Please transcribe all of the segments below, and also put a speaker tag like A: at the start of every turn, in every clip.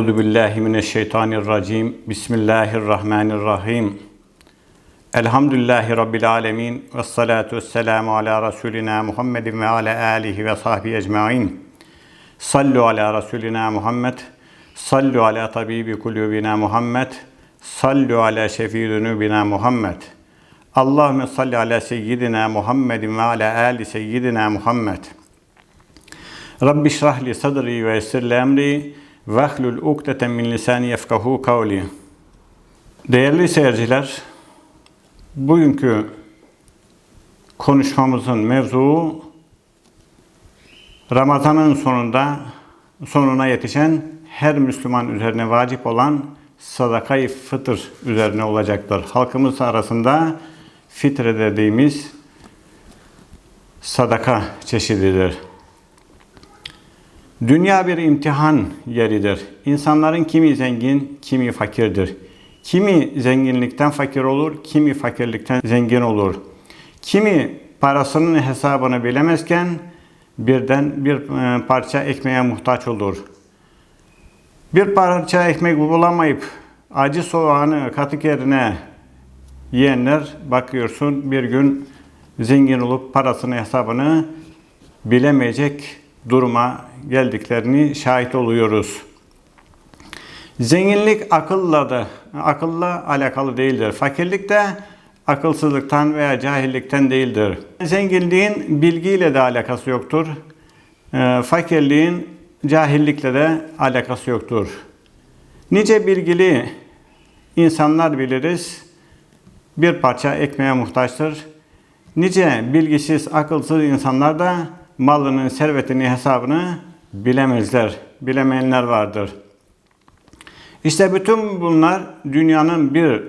A: Euzu billahi mineşşeytanirracim. Bismillahirrahmanirrahim. Elhamdülillahi rabbil alamin ve salatu vesselamu ala rasulina Muhammedin ve ala alihi ve sahbihi ecmaîn. Sallu ala rasulina Muhammed. Sallu ala tabibi kulubina Muhammed. Sallu ala şefii zunubina Muhammed. Allahümme salli ala seyyidina Muhammedin ve ala ali seyyidina Muhammed. Rabbi şrah li sadri ve yessir li emri ve hlul ukdeten min lisani yefkahu kavli. Değerli seyirciler, bugünkü konuşmamızın mevzuu Ramazan'ın sonunda sonuna yetişen her Müslüman üzerine vacip olan sadakayı fıtır üzerine olacaktır. Halkımız arasında fitre dediğimiz sadaka çeşididir. Dünya bir imtihan yeridir. İnsanların kimi zengin, kimi fakirdir. Kimi zenginlikten fakir olur, kimi fakirlikten zengin olur. Kimi parasının hesabını bilemezken birden bir e, parça ekmeğe muhtaç olur. Bir parça ekmek bulamayıp acı soğanı katık yerine yiyenler bakıyorsun bir gün zengin olup parasını hesabını bilemeyecek duruma geldiklerini şahit oluyoruz. Zenginlik akılla da akılla alakalı değildir. Fakirlik de akılsızlıktan veya cahillikten değildir. Zenginliğin bilgiyle de alakası yoktur. E, fakirliğin cahillikle de alakası yoktur. Nice bilgili insanlar biliriz. Bir parça ekmeğe muhtaçtır. Nice bilgisiz, akılsız insanlar da malının, servetini, hesabını bilemezler. Bilemeyenler vardır. İşte bütün bunlar dünyanın bir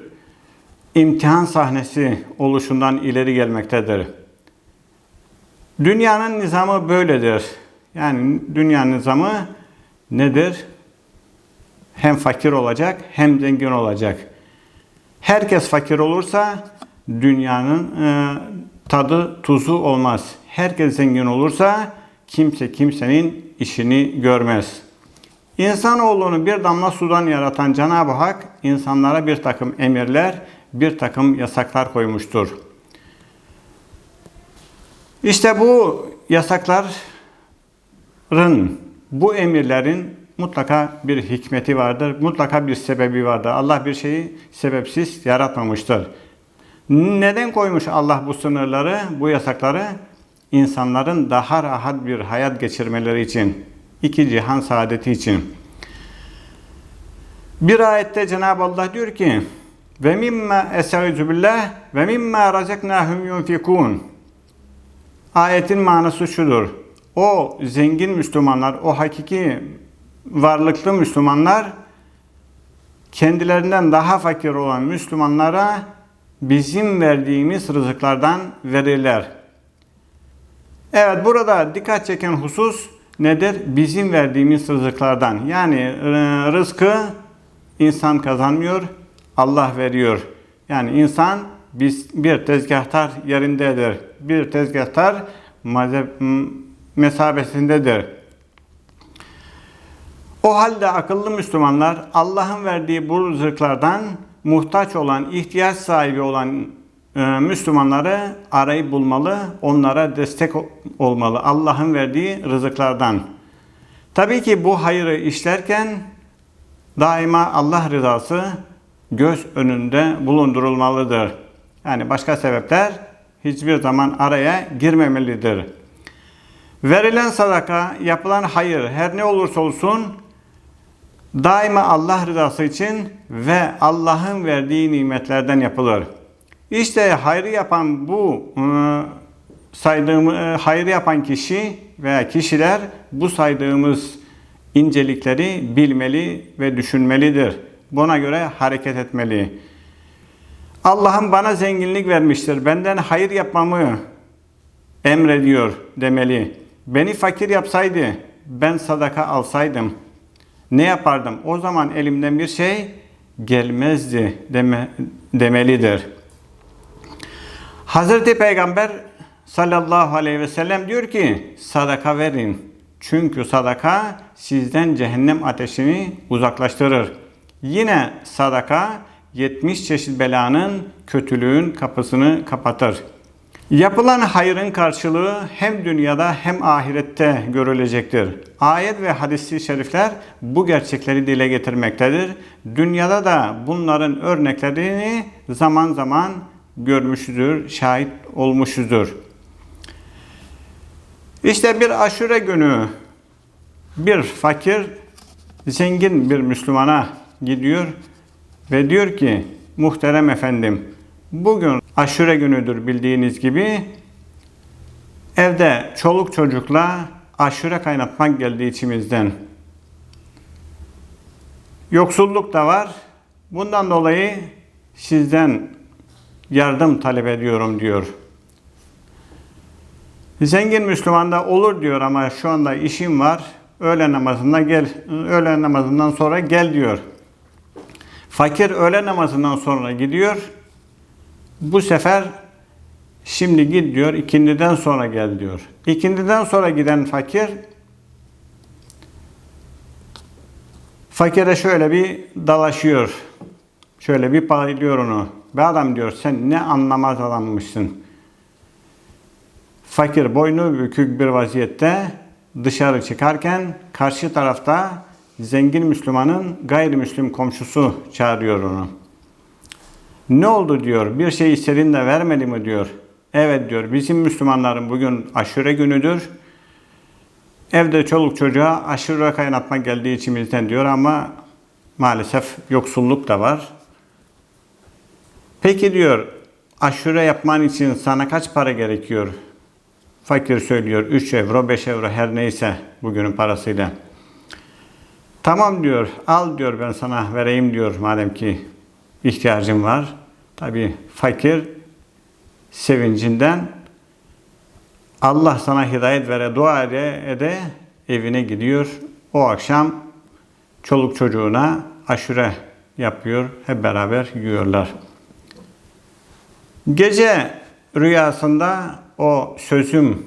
A: imtihan sahnesi oluşundan ileri gelmektedir. Dünyanın nizamı böyledir. Yani dünya nizamı nedir? Hem fakir olacak hem zengin olacak. Herkes fakir olursa dünyanın e, tadı tuzu olmaz. Herkes zengin olursa kimse kimsenin işini görmez. İnsanoğlunu bir damla sudan yaratan Cenab-ı Hak insanlara bir takım emirler, bir takım yasaklar koymuştur. İşte bu yasakların, bu emirlerin mutlaka bir hikmeti vardır, mutlaka bir sebebi vardır. Allah bir şeyi sebepsiz yaratmamıştır. Neden koymuş Allah bu sınırları, bu yasakları? İnsanların daha rahat bir hayat geçirmeleri için, iki cihan saadeti için. Bir ayette Cenab-ı Allah diyor ki: "Ve mimma estaizu billah ve mimma razaknahum yunfikun." Ayetin manası şudur. O zengin Müslümanlar, o hakiki varlıklı Müslümanlar kendilerinden daha fakir olan Müslümanlara bizim verdiğimiz rızıklardan verirler. Evet burada dikkat çeken husus nedir? Bizim verdiğimiz rızıklardan. Yani e, rızkı insan kazanmıyor, Allah veriyor. Yani insan biz bir tezgahtar yerindedir. Bir tezgahtar mesabesindedir. O halde akıllı Müslümanlar Allah'ın verdiği bu rızıklardan muhtaç olan, ihtiyaç sahibi olan e, Müslümanları arayıp bulmalı, onlara destek olmalı Allah'ın verdiği rızıklardan. Tabii ki bu hayırı işlerken daima Allah rızası göz önünde bulundurulmalıdır. Yani başka sebepler hiçbir zaman araya girmemelidir. Verilen sadaka, yapılan hayır her ne olursa olsun daima Allah rızası için ve Allah'ın verdiği nimetlerden yapılır. İşte hayrı yapan bu e, saydığım e, hayrı yapan kişi veya kişiler bu saydığımız incelikleri bilmeli ve düşünmelidir. Buna göre hareket etmeli. Allah'ım bana zenginlik vermiştir. Benden hayır yapmamı emrediyor demeli. Beni fakir yapsaydı ben sadaka alsaydım ne yapardım? O zaman elimden bir şey gelmezdi deme, demelidir. Hazreti Peygamber sallallahu aleyhi ve sellem diyor ki sadaka verin. Çünkü sadaka sizden cehennem ateşini uzaklaştırır. Yine sadaka 70 çeşit belanın, kötülüğün kapısını kapatır. Yapılan hayrın karşılığı hem dünyada hem ahirette görülecektir. Ayet ve hadis-i şerifler bu gerçekleri dile getirmektedir. Dünyada da bunların örneklerini zaman zaman görmüşüzdür, şahit olmuşuzdur. İşte bir aşure günü bir fakir zengin bir Müslümana gidiyor ve diyor ki muhterem efendim bugün aşure günüdür bildiğiniz gibi evde çoluk çocukla aşure kaynatmak geldi içimizden. Yoksulluk da var. Bundan dolayı sizden yardım talep ediyorum diyor. Zengin Müslüman da olur diyor ama şu anda işim var. Öğle namazına gel, öğle namazından sonra gel diyor. Fakir öğle namazından sonra gidiyor. Bu sefer şimdi git diyor, ikindiden sonra gel diyor. İkindiden sonra giden fakir fakire şöyle bir dalaşıyor. Şöyle bir paylıyor onu. Be adam diyor sen ne anlamaz adammışsın. Fakir boynu bükük bir vaziyette dışarı çıkarken karşı tarafta zengin Müslümanın gayrimüslim komşusu çağırıyor onu. Ne oldu diyor. Bir şey istedin de vermedi mi diyor. Evet diyor. Bizim Müslümanların bugün aşure günüdür. Evde çoluk çocuğa aşure kaynatma geldiği içimizden diyor ama maalesef yoksulluk da var. Peki diyor aşure yapman için sana kaç para gerekiyor? Fakir söylüyor 3 euro 5 euro her neyse bugünün parasıyla. Tamam diyor al diyor ben sana vereyim diyor madem ki ihtiyacım var. Tabi fakir sevincinden Allah sana hidayet vere dua ede, ede evine gidiyor. O akşam çoluk çocuğuna aşure yapıyor. Hep beraber yiyorlar. Gece rüyasında o sözüm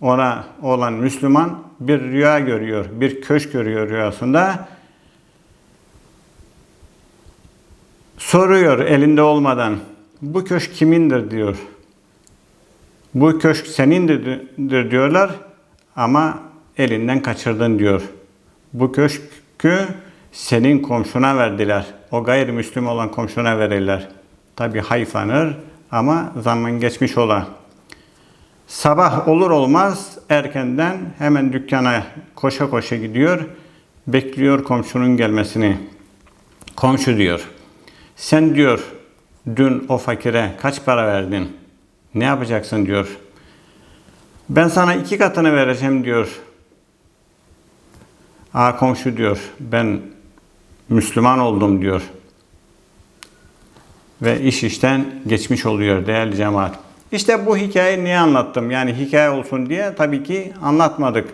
A: ona olan Müslüman bir rüya görüyor. Bir köşk görüyor rüyasında. Soruyor elinde olmadan. Bu köşk kimindir diyor. Bu köşk senindir diyorlar ama elinden kaçırdın diyor. Bu köşkü senin komşuna verdiler. O gayrimüslim olan komşuna verirler. Tabi hayfanır ama zaman geçmiş ola. Sabah olur olmaz erkenden hemen dükkana koşa koşa gidiyor. Bekliyor komşunun gelmesini. Komşu diyor. Sen diyor dün o fakire kaç para verdin? Ne yapacaksın diyor. Ben sana iki katını vereceğim diyor. Aa komşu diyor. Ben Müslüman oldum diyor. Ve iş işten geçmiş oluyor değerli cemaat. İşte bu hikayeyi niye anlattım? Yani hikaye olsun diye tabii ki anlatmadık.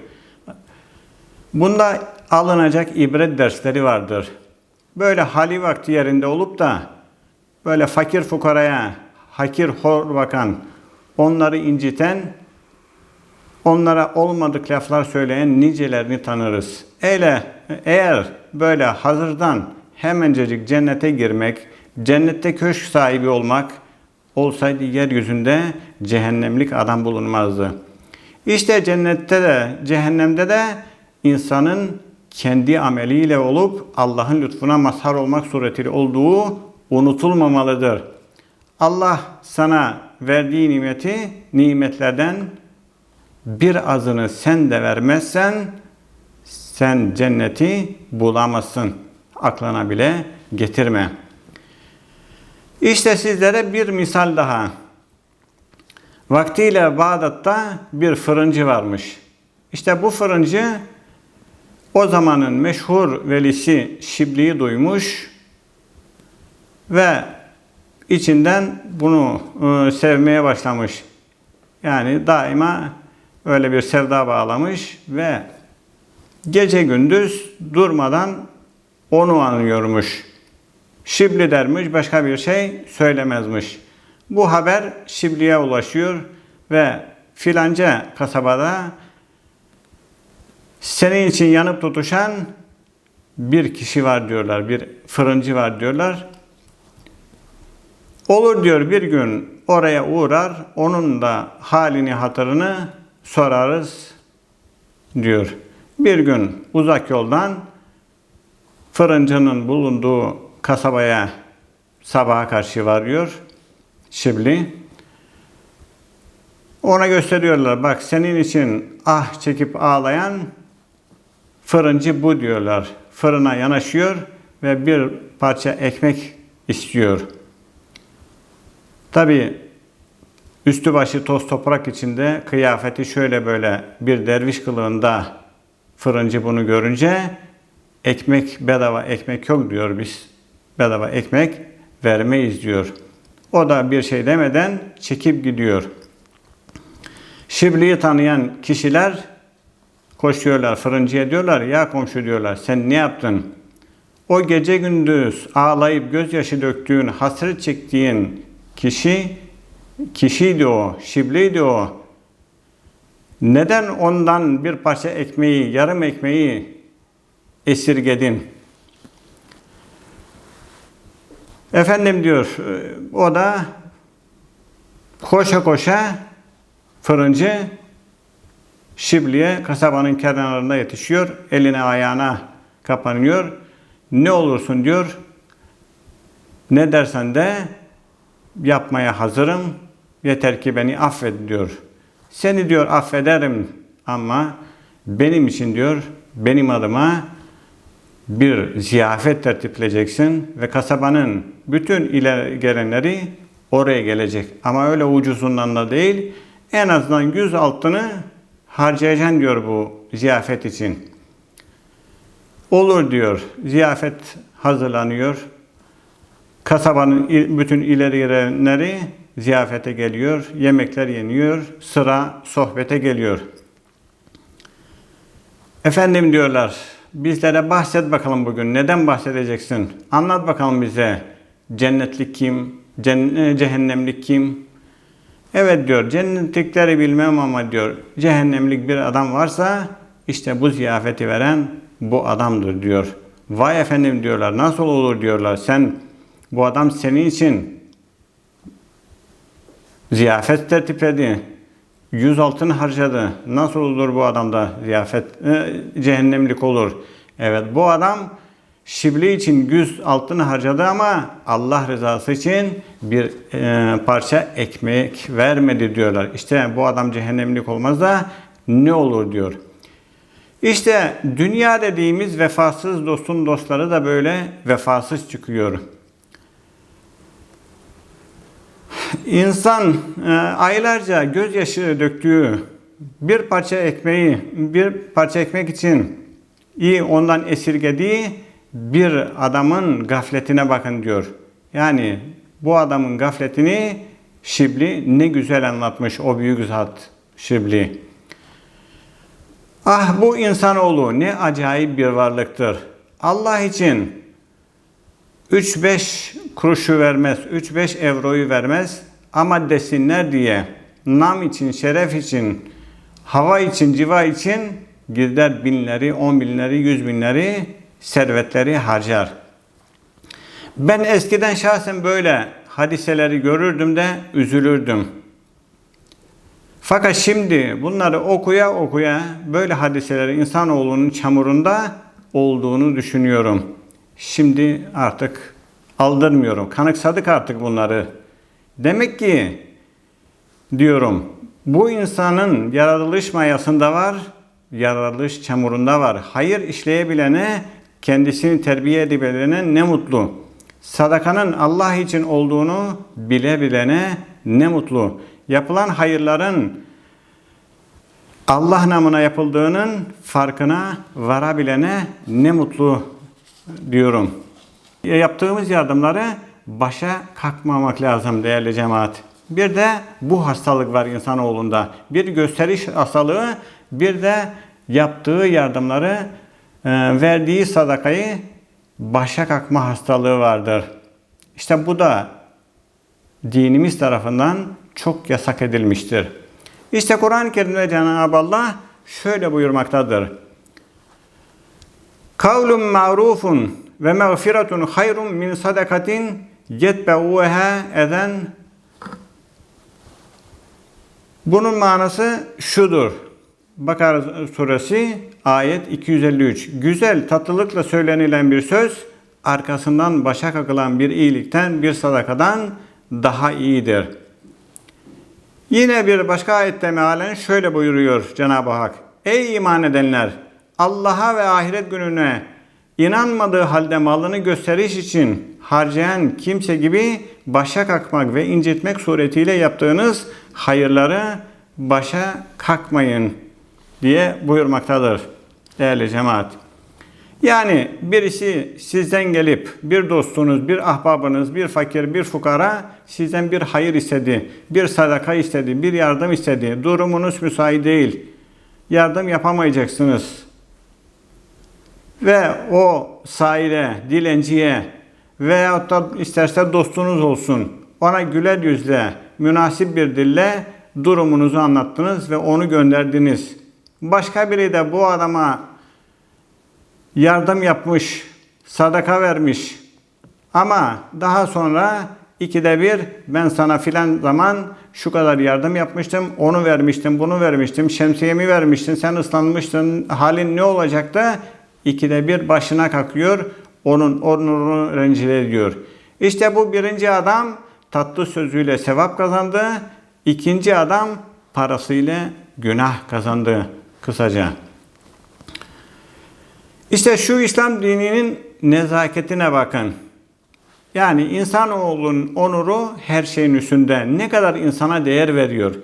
A: Bunda alınacak ibret dersleri vardır. Böyle hali vakti yerinde olup da böyle fakir fukaraya hakir hor bakan, onları inciten, onlara olmadık laflar söyleyen nicelerini tanırız. Eyle, eğer böyle hazırdan hemencecik cennete girmek, cennette köşk sahibi olmak olsaydı yeryüzünde cehennemlik adam bulunmazdı. İşte cennette de cehennemde de insanın kendi ameliyle olup Allah'ın lütfuna mazhar olmak suretiyle olduğu unutulmamalıdır. Allah sana verdiği nimeti, nimetlerden bir azını sen de vermezsen sen cenneti bulamazsın. Aklına bile getirme. İşte sizlere bir misal daha. Vaktiyle Bağdat'ta bir fırıncı varmış. İşte bu fırıncı o zamanın meşhur velisi Şibli'yi duymuş ve içinden bunu e, sevmeye başlamış. Yani daima öyle bir sevda bağlamış ve gece gündüz durmadan onu anıyormuş. Şibli dermiş, başka bir şey söylemezmiş. Bu haber Şibli'ye ulaşıyor ve filanca kasabada Senin için yanıp tutuşan bir kişi var diyorlar. Bir fırıncı var diyorlar. Olur diyor bir gün oraya uğrar. Onun da halini hatırını sorarız diyor. Bir gün uzak yoldan fırıncının bulunduğu kasabaya sabaha karşı varıyor. Şibli. Ona gösteriyorlar. Bak senin için ah çekip ağlayan fırıncı bu diyorlar. Fırına yanaşıyor ve bir parça ekmek istiyor. Tabi üstü başı toz toprak içinde kıyafeti şöyle böyle bir derviş kılığında fırıncı bunu görünce ekmek bedava ekmek yok diyor biz. Bedava ekmek vermeyiz diyor. O da bir şey demeden çekip gidiyor. Şibli'yi tanıyan kişiler koşuyorlar fırıncıya diyorlar ya komşu diyorlar sen ne yaptın? O gece gündüz ağlayıp gözyaşı döktüğün, hasret çektiğin kişi kişiydi o, Şibli'ydi o. Neden ondan bir parça ekmeği, yarım ekmeği esirgedin? Efendim diyor, o da koşa koşa fırıncı Şibli'ye kasabanın kenarında yetişiyor. Eline ayağına kapanıyor. Ne olursun diyor. Ne dersen de yapmaya hazırım. Yeter ki beni affet diyor. Seni diyor affederim ama benim için diyor benim adıma bir ziyafet tertipleyeceksin ve kasabanın bütün ileri gelenleri oraya gelecek. Ama öyle ucuzundan da değil. En azından yüz altını harcayacaksın diyor bu ziyafet için. Olur diyor. Ziyafet hazırlanıyor. Kasabanın bütün ileri gelenleri ziyafete geliyor. Yemekler yeniyor. Sıra sohbete geliyor. Efendim diyorlar. Bizlere bahset bakalım bugün. Neden bahsedeceksin? Anlat bakalım bize. Cennetlik kim? Cehennemlik kim? Evet diyor cennetlikleri bilmem ama diyor cehennemlik bir adam varsa işte bu ziyafeti veren bu adamdır diyor. Vay efendim diyorlar nasıl olur diyorlar sen bu adam senin için ziyafet tertipledi. Yüz altın harcadı. Nasıl olur bu adamda ziyafet e, cehennemlik olur. Evet bu adam Şibli için yüz altın harcadı ama Allah rızası için bir e, parça ekmek vermedi diyorlar. İşte bu adam cehennemlik olmaz da ne olur diyor. İşte dünya dediğimiz vefasız dostun dostları da böyle vefasız çıkıyor. İnsan e, aylarca gözyaşı döktüğü bir parça ekmeği, bir parça ekmek için iyi ondan esirgediği bir adamın gafletine bakın diyor. Yani bu adamın gafletini Şibli ne güzel anlatmış o büyük zat Şibli. Ah bu insanoğlu ne acayip bir varlıktır. Allah için 3-5 kuruşu vermez, 3-5 euroyu vermez ama desinler diye nam için, şeref için, hava için, civa için gider binleri, on binleri, yüz binleri servetleri harcar. Ben eskiden şahsen böyle hadiseleri görürdüm de üzülürdüm. Fakat şimdi bunları okuya okuya böyle hadiseleri insanoğlunun çamurunda olduğunu düşünüyorum. Şimdi artık aldırmıyorum. Kanıksadık artık bunları. Demek ki diyorum bu insanın yaratılış mayasında var, yaratılış çamurunda var. Hayır işleyebilene kendisini terbiye edebilene ne mutlu. Sadakanın Allah için olduğunu bile bilene ne mutlu. Yapılan hayırların Allah namına yapıldığının farkına varabilene ne mutlu diyorum. Yaptığımız yardımları başa kalkmamak lazım değerli cemaat. Bir de bu hastalık var insanoğlunda. Bir gösteriş hastalığı, bir de yaptığı yardımları verdiği sadakayı başa kalkma hastalığı vardır. İşte bu da dinimiz tarafından çok yasak edilmiştir. İşte Kur'an-ı Kerim'de Cenab-ı Allah şöyle buyurmaktadır. Kavlun ma'rufun ve mağfiretun hayrun min sadakatin yetbe'uha eden bunun manası şudur. Bakara suresi ayet 253. Güzel tatlılıkla söylenilen bir söz arkasından başa kakılan bir iyilikten bir sadakadan daha iyidir. Yine bir başka ayette mealen şöyle buyuruyor Cenab-ı Hak. Ey iman edenler! Allah'a ve ahiret gününe inanmadığı halde malını gösteriş için harcayan kimse gibi başa kalkmak ve incitmek suretiyle yaptığınız hayırları başa kalkmayın diye buyurmaktadır değerli cemaat. Yani birisi sizden gelip bir dostunuz, bir ahbabınız, bir fakir, bir fukara sizden bir hayır istedi, bir sadaka istedi, bir yardım istedi. Durumunuz müsait değil. Yardım yapamayacaksınız. Ve o saire, dilenciye veyahut da isterse dostunuz olsun ona güler yüzle, münasip bir dille durumunuzu anlattınız ve onu gönderdiniz. Başka biri de bu adama yardım yapmış, sadaka vermiş. Ama daha sonra ikide bir ben sana filan zaman şu kadar yardım yapmıştım, onu vermiştim, bunu vermiştim, şemsiyemi vermiştin, sen ıslanmıştın, halin ne olacaktı? İkide bir başına kalkıyor, onun onurunu rencide ediyor. İşte bu birinci adam tatlı sözüyle sevap kazandı. İkinci adam parasıyla günah kazandı kısaca. İşte şu İslam dininin nezaketine bakın. Yani insanoğlunun onuru her şeyin üstünde. Ne kadar insana değer veriyor.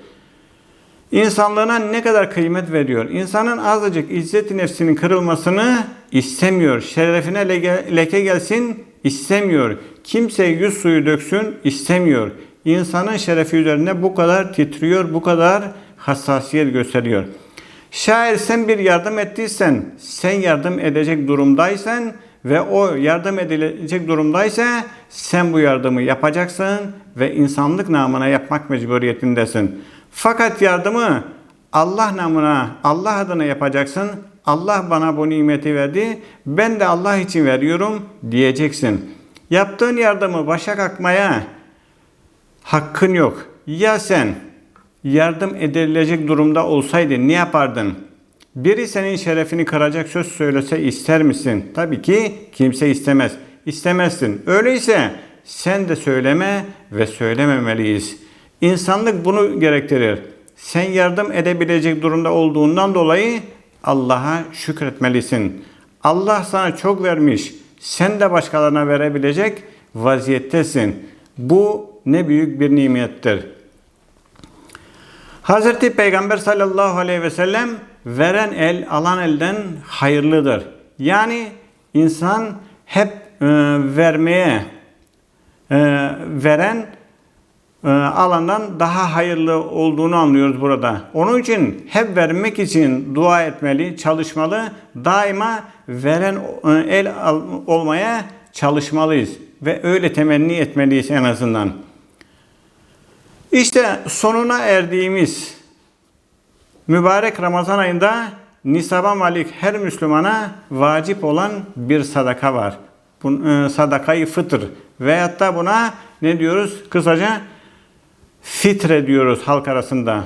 A: İnsanlığına ne kadar kıymet veriyor. İnsanın azıcık izzet nefsinin kırılmasını istemiyor. Şerefine leke gelsin istemiyor. Kimse yüz suyu döksün istemiyor. İnsanın şerefi üzerine bu kadar titriyor, bu kadar hassasiyet gösteriyor. Şayet sen bir yardım ettiysen, sen yardım edecek durumdaysan ve o yardım edilecek durumdaysa sen bu yardımı yapacaksın ve insanlık namına yapmak mecburiyetindesin. Fakat yardımı Allah namına, Allah adına yapacaksın. Allah bana bu nimeti verdi. Ben de Allah için veriyorum diyeceksin. Yaptığın yardımı başa kalkmaya hakkın yok. Ya sen yardım edilecek durumda olsaydı ne yapardın? Biri senin şerefini kıracak söz söylese ister misin? Tabii ki kimse istemez. İstemezsin. Öyleyse sen de söyleme ve söylememeliyiz. İnsanlık bunu gerektirir. Sen yardım edebilecek durumda olduğundan dolayı Allah'a şükretmelisin. Allah sana çok vermiş. Sen de başkalarına verebilecek vaziyettesin. Bu ne büyük bir nimettir. Hazreti Peygamber sallallahu aleyhi ve sellem veren el alan elden hayırlıdır. Yani insan hep e, vermeye e, veren e, alandan daha hayırlı olduğunu anlıyoruz burada. Onun için hep vermek için dua etmeli, çalışmalı, daima veren e, el olmaya çalışmalıyız ve öyle temenni etmeliyiz en azından. İşte sonuna erdiğimiz mübarek Ramazan ayında nisaba malik her Müslümana vacip olan bir sadaka var. E, sadakayı fıtır veyahut da buna ne diyoruz? Kısaca fitre diyoruz halk arasında.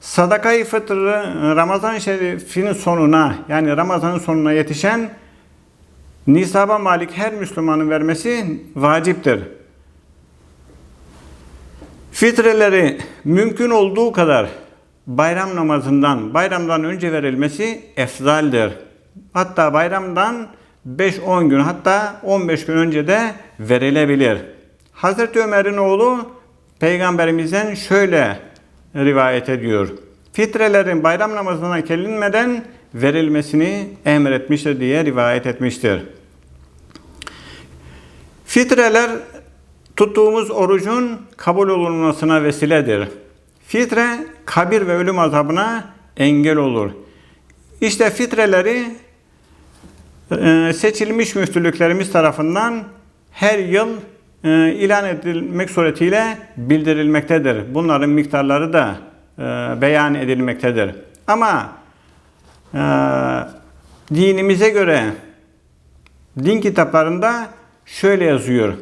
A: Sadakayı fıtrı Ramazan şerifinin sonuna yani Ramazan'ın sonuna yetişen nisaba malik her Müslümanın vermesi vaciptir. Fitreleri mümkün olduğu kadar bayram namazından, bayramdan önce verilmesi efzaldir. Hatta bayramdan 5-10 gün hatta 15 gün önce de verilebilir. Hazreti Ömer'in oğlu Peygamberimizden şöyle rivayet ediyor. Fitrelerin bayram namazına gelinmeden verilmesini emretmiştir diye rivayet etmiştir. Fitreler tuttuğumuz orucun kabul olunmasına vesiledir. Fitre kabir ve ölüm azabına engel olur. İşte fitreleri e, seçilmiş müftülüklerimiz tarafından her yıl e, ilan edilmek suretiyle bildirilmektedir. Bunların miktarları da e, beyan edilmektedir. Ama dinimize göre din kitaplarında şöyle yazıyor.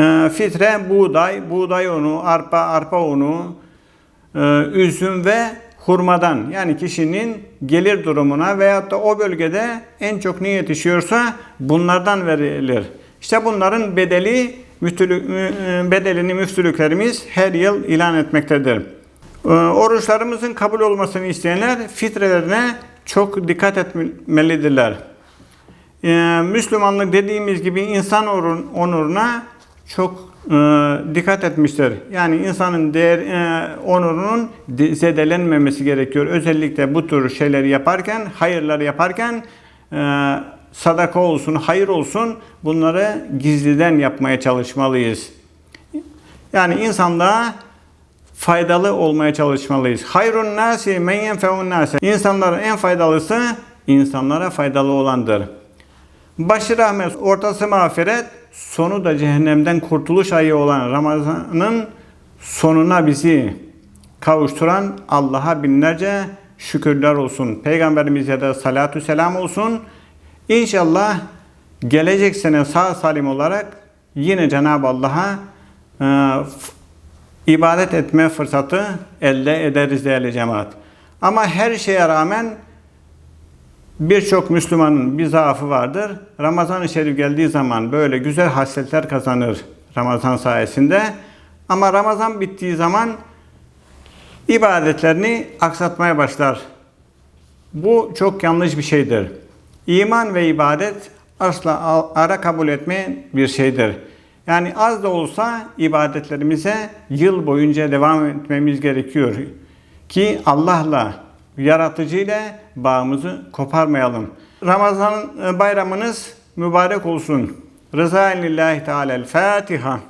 A: Ee, fitre buğday, buğday unu, arpa, arpa unu, e, üzüm ve hurmadan yani kişinin gelir durumuna veyahut da o bölgede en çok ne yetişiyorsa bunlardan verilir. İşte bunların bedeli e, bedelini müftülüklerimiz her yıl ilan etmektedir. Ee, Oruçlarımızın kabul olmasını isteyenler fitrelerine çok dikkat etmelidirler. Ee, Müslümanlık dediğimiz gibi insan onur- onuruna çok e, dikkat etmiştir. Yani insanın değer e, onurunun de- zedelenmemesi gerekiyor. Özellikle bu tür şeyleri yaparken, hayırları yaparken e, sadaka olsun, hayır olsun bunları gizliden yapmaya çalışmalıyız. Yani insanlığa faydalı olmaya çalışmalıyız. Hayrun nasi men yenfeun nase. İnsanların en faydalısı insanlara faydalı olandır. Başı rahmet, ortası mağfiret, sonu da cehennemden kurtuluş ayı olan Ramazan'ın sonuna bizi kavuşturan Allah'a binlerce şükürler olsun. Peygamberimize de salatü selam olsun. İnşallah gelecek sene sağ salim olarak yine Cenab-ı Allah'a e, ibadet etme fırsatı elde ederiz değerli cemaat. Ama her şeye rağmen Birçok Müslümanın bir zaafı vardır. Ramazan-ı Şerif geldiği zaman böyle güzel hasletler kazanır Ramazan sayesinde. Ama Ramazan bittiği zaman ibadetlerini aksatmaya başlar. Bu çok yanlış bir şeydir. İman ve ibadet asla ara kabul etmeyen bir şeydir. Yani az da olsa ibadetlerimize yıl boyunca devam etmemiz gerekiyor ki Allah'la yaratıcı ile bağımızı koparmayalım. Ramazan e, bayramınız mübarek olsun. Rıza lillahi Teala Fatiha.